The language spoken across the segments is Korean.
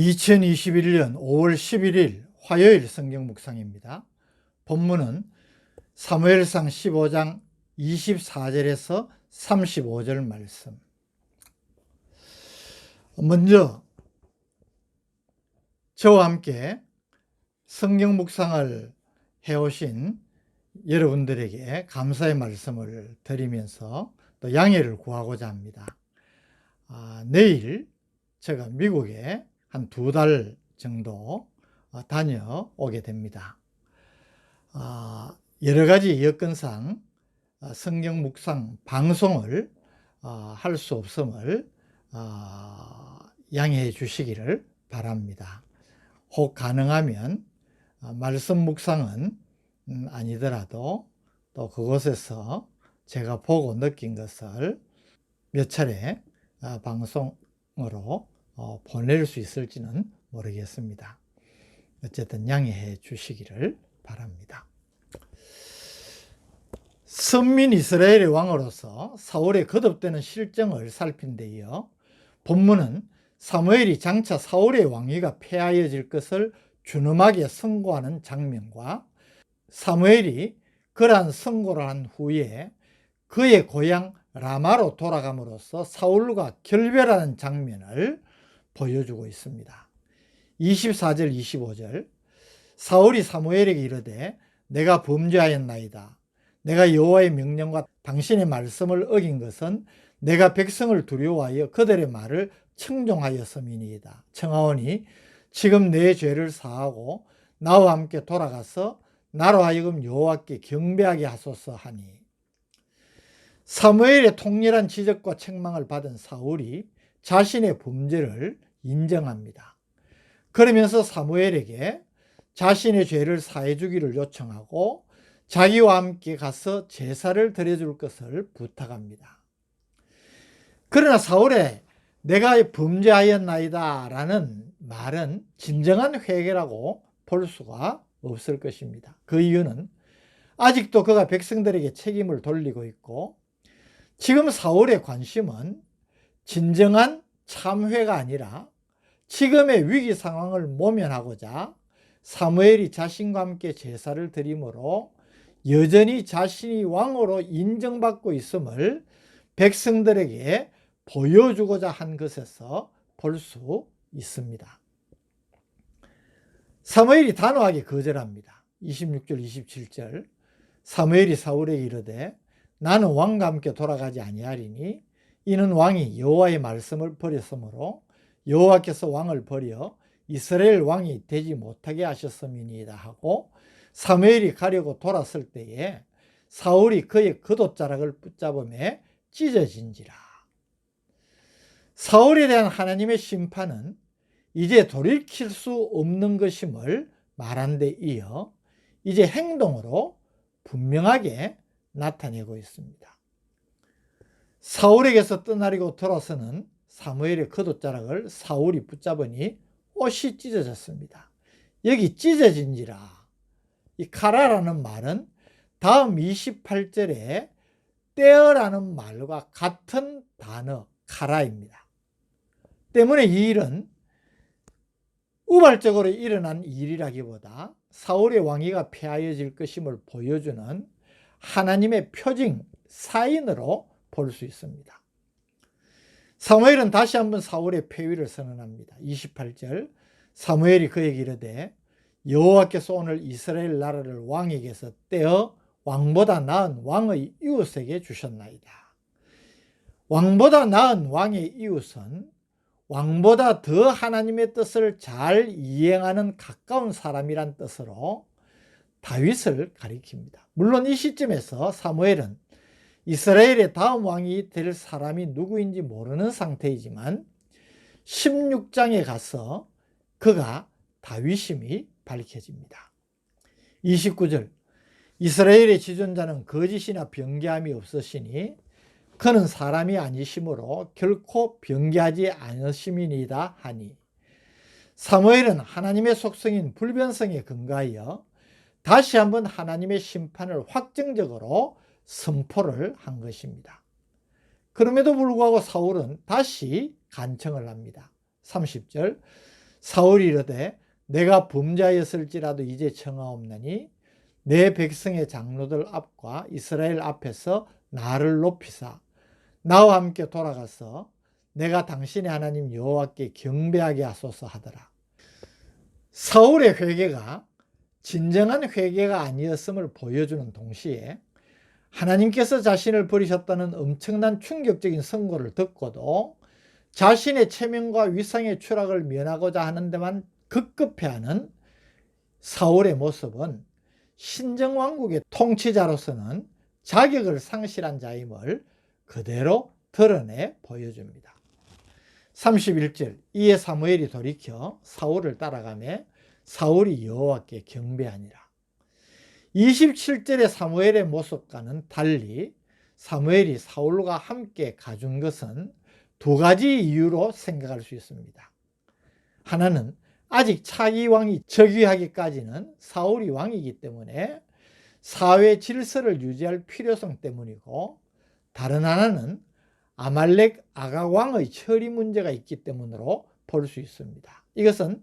2021년 5월 11일 화요일 성경 묵상입니다. 본문은 사무엘상 15장 24절에서 35절 말씀. 먼저 저와 함께 성경 묵상을 해오신 여러분들에게 감사의 말씀을 드리면서 또 양해를 구하고자 합니다. 아, 내일 제가 미국에 한 두 달 정도 어, 다녀오게 됩니다. 아, 여러 가지 여건상 어, 성경 묵상 방송을 어, 할수 없음을 어, 양해해 주시기를 바랍니다. 혹 가능하면 어, 말씀 묵상은 음, 아니더라도 또 그곳에서 제가 보고 느낀 것을 몇 차례 어, 방송으로 어, 보낼 수 있을지는 모르겠습니다. 어쨌든 양해해 주시기를 바랍니다. 선민 이스라엘의 왕으로서 사울의 거듭되는 실정을 살핀 데 이어 본문은 사무엘이 장차 사울의 왕위가 폐하여질 것을 준엄하게 선고하는 장면과 사무엘이 그러한 선고를 한 후에 그의 고향 라마로 돌아감으로써 사울과 결별하는 장면을 보여주고 있습니다. 24절 25절 사울이 사무엘에게 이르되 내가 범죄하였나이다. 내가 여호와의 명령과 당신의 말씀을 어긴 것은 내가 백성을 두려워하여 그들의 말을 청종하였음이니이다. 청하오니 지금 내 죄를 사하고 나와 함께 돌아가서 나로 하여금 여호와께 경배하게 하소서 하니 사무엘의 통렬한 지적과 책망을 받은 사울이 자신의 범죄를 인정합니다. 그러면서 사무엘에게 자신의 죄를 사해 주기를 요청하고 자기와 함께 가서 제사를 드려줄 것을 부탁합니다. 그러나 사울의 내가 범죄하였나이다 라는 말은 진정한 회개라고 볼 수가 없을 것입니다. 그 이유는 아직도 그가 백성들에게 책임을 돌리고 있고 지금 사울의 관심은 진정한 참회가 아니라 지금의 위기 상황을 모면하고자 사무엘이 자신과 함께 제사를 드림으로 여전히 자신이 왕으로 인정받고 있음을 백성들에게 보여주고자 한 것에서 볼 수 있습니다. 사무엘이 단호하게 거절합니다. 26절 27절 사무엘이 사울에게 이르되 나는 왕과 함께 돌아가지 아니하리니 이는 왕이 여호와의 말씀을 버렸으므로 여호와께서 왕을 버려 이스라엘 왕이 되지 못하게 하셨음이니이다 하고 사무엘이 가려고 돌았을 때에 사울이 그의 겉옷자락을 붙잡음에 찢어진지라. 사울에 대한 하나님의 심판은 이제 돌이킬 수 없는 것임을 말한 데 이어 이제 행동으로 분명하게 나타내고 있습니다. 사울에게서 떠나려고 돌아서는 사무엘의 겉옷자락을 사울이 붙잡으니 옷이 찢어졌습니다. 여기 찢어진지라. 이 카라라는 말은 다음 28절에 떼어라는 말과 같은 단어 카라입니다. 때문에 이 일은 우발적으로 일어난 일이라기보다 사울의 왕위가 폐하여질 것임을 보여주는 하나님의 표징, 사인으로 볼 수 있습니다. 사무엘은 다시 한번 사울의 폐위를 선언합니다. 28절 사무엘이 그에게 이르되 여호와께서 오늘 이스라엘 나라를 왕에게서 떼어 왕보다 나은 왕의 이웃에게 주셨나이다. 왕보다 나은 왕의 이웃은 왕보다 더 하나님의 뜻을 잘 이행하는 가까운 사람이란 뜻으로 다윗을 가리킵니다. 물론 이 시점에서 사무엘은 이스라엘의 다음 왕이 될 사람이 누구인지 모르는 상태이지만 16장에 가서 그가 다윗임이 밝혀집니다. 29절 이스라엘의 지존자는 거짓이나 변개함이 없으시니 그는 사람이 아니심으로 결코 변개하지 않으심이니다 하니 사무엘은 하나님의 속성인 불변성에 근거하여 다시 한번 하나님의 심판을 확정적으로 선포를 한 것입니다. 그럼에도 불구하고 사울은 다시 간청을 합니다. 30절 사울이 이르되 내가 범죄하였을지라도 이제 청하옵나니 내 백성의 장로들 앞과 이스라엘 앞에서 나를 높이사 나와 함께 돌아가서 내가 당신의 하나님 여호와께 경배하게 하소서 하더라. 사울의 회개가 진정한 회개가 아니었음을 보여주는 동시에 하나님께서 자신을 버리셨다는 엄청난 충격적인 선고를 듣고도 자신의 체면과 위상의 추락을 면하고자 하는 데만 급급해하는 사울의 모습은 신정왕국의 통치자로서는 자격을 상실한 자임을 그대로 드러내 보여줍니다. 31절 이에 사무엘이 돌이켜 사울을 따라가며 사울이 여호와께 경배하니라. 27절의 사무엘의 모습과는 달리 사무엘이 사울과 함께 가준 것은 두 가지 이유로 생각할 수 있습니다. 하나는 아직 차기 왕이 즉위하기까지는 사울이 왕이기 때문에 사회 질서를 유지할 필요성 때문이고 다른 하나는 아말렉 아각 왕의 처리 문제가 있기 때문으로 볼 수 있습니다. 이것은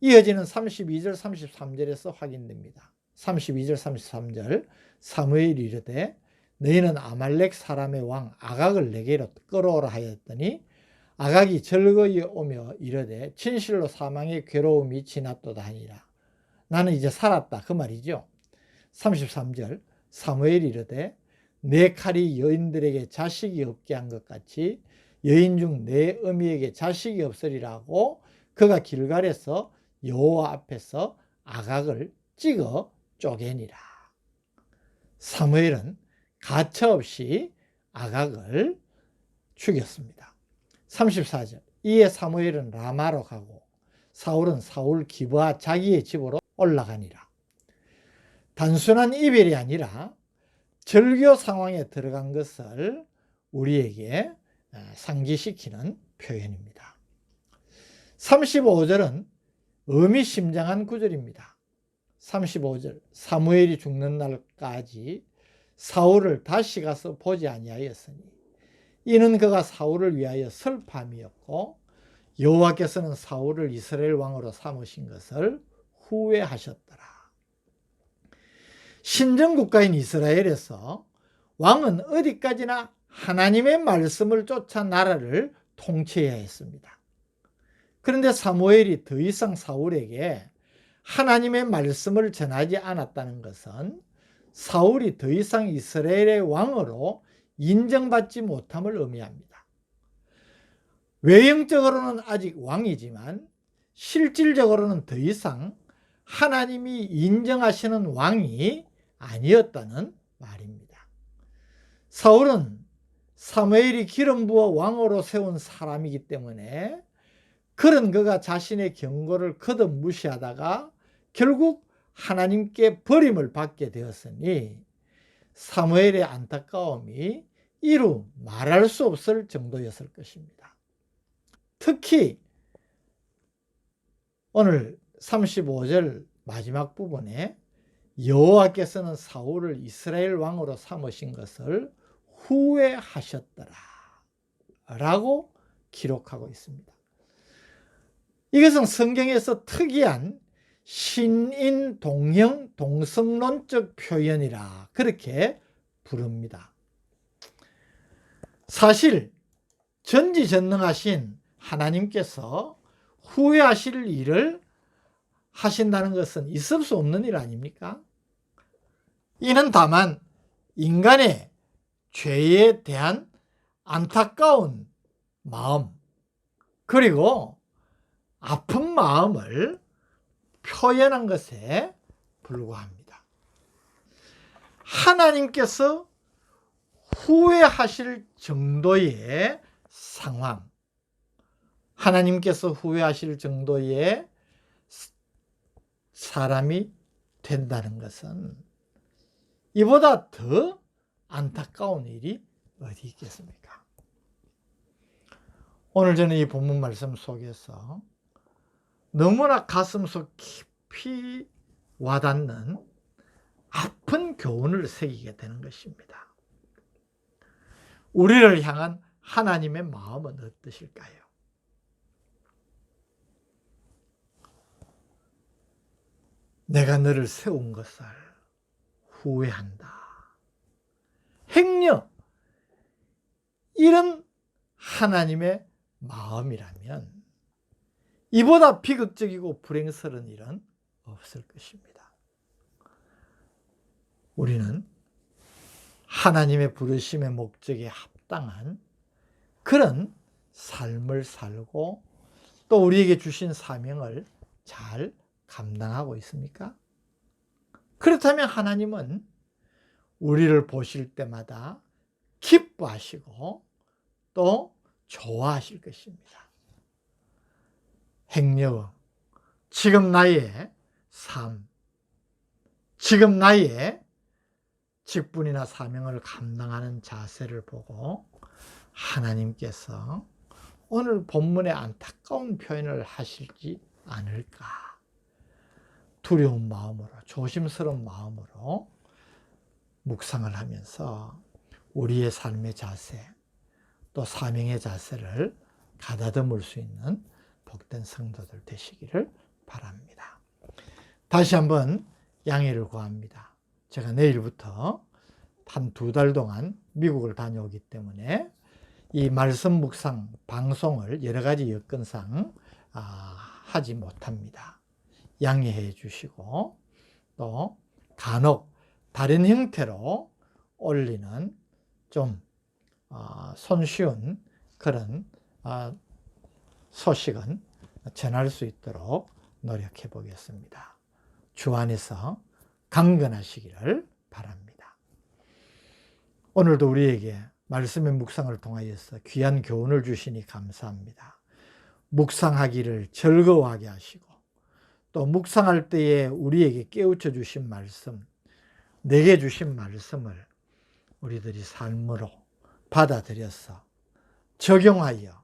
이어지는 32절 33절에서 확인됩니다. 32절 33절 사무엘이 이르되 너희는 아말렉 사람의 왕 아각을 내게로 끌어오라 하였더니 아각이 즐거이 오며 이르되 진실로 사망의 괴로움이 지났도다 하니라. 나는 이제 살았다 그 말이죠. 33절 사무엘이 이르되 내 칼이 여인들에게 자식이 없게 한 것 같이 여인 중 내 어미에게 자식이 없으리라고 그가 길갈에서 여호와 앞에서 아각을 찍어 쪼개니라. 사무엘은 가차없이 아각을 죽였습니다. 34절 이에 사무엘은 라마로 가고 사울은 사울 기브아 자기의 집으로 올라가니라. 단순한 이별이 아니라 절교 상황에 들어간 것을 우리에게 상기시키는 표현입니다. 35절은 의미심장한 구절입니다. 35절 사무엘이 죽는 날까지 사울을 다시 가서 보지 아니하였으니 이는 그가 사울을 위하여 슬픔이었고 여호와께서는 사울을 이스라엘 왕으로 삼으신 것을 후회하셨더라. 신정 국가인 이스라엘에서 왕은 어디까지나 하나님의 말씀을 쫓아 나라를 통치해야 했습니다. 그런데 사무엘이 더 이상 사울에게 하나님의 말씀을 전하지 않았다는 것은 사울이 더 이상 이스라엘의 왕으로 인정받지 못함을 의미합니다. 외형적으로는 아직 왕이지만 실질적으로는 더 이상 하나님이 인정하시는 왕이 아니었다는 말입니다. 사울은 사무엘이 기름 부어 왕으로 세운 사람이기 때문에 그런 그가 자신의 경고를 거듭 무시하다가 결국 하나님께 버림을 받게 되었으니 사무엘의 안타까움이 이루 말할 수 없을 정도였을 것입니다. 특히 오늘 35절 마지막 부분에 여호와께서는 사울을 이스라엘 왕으로 삼으신 것을 후회하셨더라 라고 기록하고 있습니다. 이것은 성경에서 특이한 신인 동형 동성론적 표현이라 그렇게 부릅니다. 사실 전지전능하신 하나님께서 후회하실 일을 하신다는 것은 있을 수 없는 일 아닙니까? 이는 다만 인간의 죄에 대한 안타까운 마음, 그리고 아픈 마음을 표현한 것에 불과합니다. 하나님께서 후회하실 정도의 상황, 하나님께서 후회하실 정도의 사람이 된다는 것은 이보다 더 안타까운 일이 어디 있겠습니까? 오늘 저는 이 본문 말씀 속에서 너무나 가슴속 깊이 와닿는 아픈 교훈을 새기게 되는 것입니다. 우리를 향한 하나님의 마음은 어떠실까요? 내가 너를 세운 것을 후회한다. 행여 이런 하나님의 마음이라면 이보다 비극적이고 불행스러운 일은 없을 것입니다. 우리는 하나님의 부르심의 목적에 합당한 그런 삶을 살고 또 우리에게 주신 사명을 잘 감당하고 있습니까? 그렇다면 하나님은 우리를 보실 때마다 기뻐하시고 또 좋아하실 것입니다. 행여 지금 나의 삶, 지금 나의 직분이나 사명을 감당하는 자세를 보고 하나님께서 오늘 본문에 안타까운 표현을 하실지 않을까. 두려운 마음으로, 조심스러운 마음으로 묵상을 하면서 우리의 삶의 자세, 또 사명의 자세를 가다듬을 수 있는 복된 성도들 되시기를 바랍니다. 다시 한번 양해를 구합니다. 제가 내일부터 한 두 달 동안 미국을 다녀오기 때문에 이 말씀 묵상 방송을 여러 가지 여건상 아, 하지 못합니다. 양해해 주시고 또 간혹 다른 형태로 올리는 좀 어, 손쉬운 그런 어, 소식은 전할 수 있도록 노력해 보겠습니다. 주 안에서 강건하시기를 바랍니다. 오늘도 우리에게 말씀의 묵상을 통하여서 귀한 교훈을 주시니 감사합니다. 묵상하기를 즐거워하게 하시고 또 묵상할 때에 우리에게 깨우쳐 주신 말씀, 내게 주신 말씀을 우리들이 삶으로 받아들여서 적용하여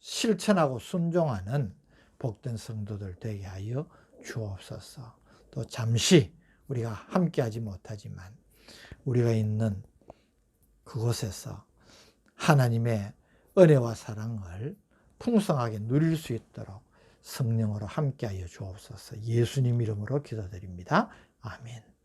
실천하고 순종하는 복된 성도들 되게 하여 주옵소서. 또 잠시 우리가 함께하지 못하지만 우리가 있는 그곳에서 하나님의 은혜와 사랑을 풍성하게 누릴 수 있도록 성령으로 함께하여 주옵소서. 예수님 이름으로 기도드립니다. 아멘.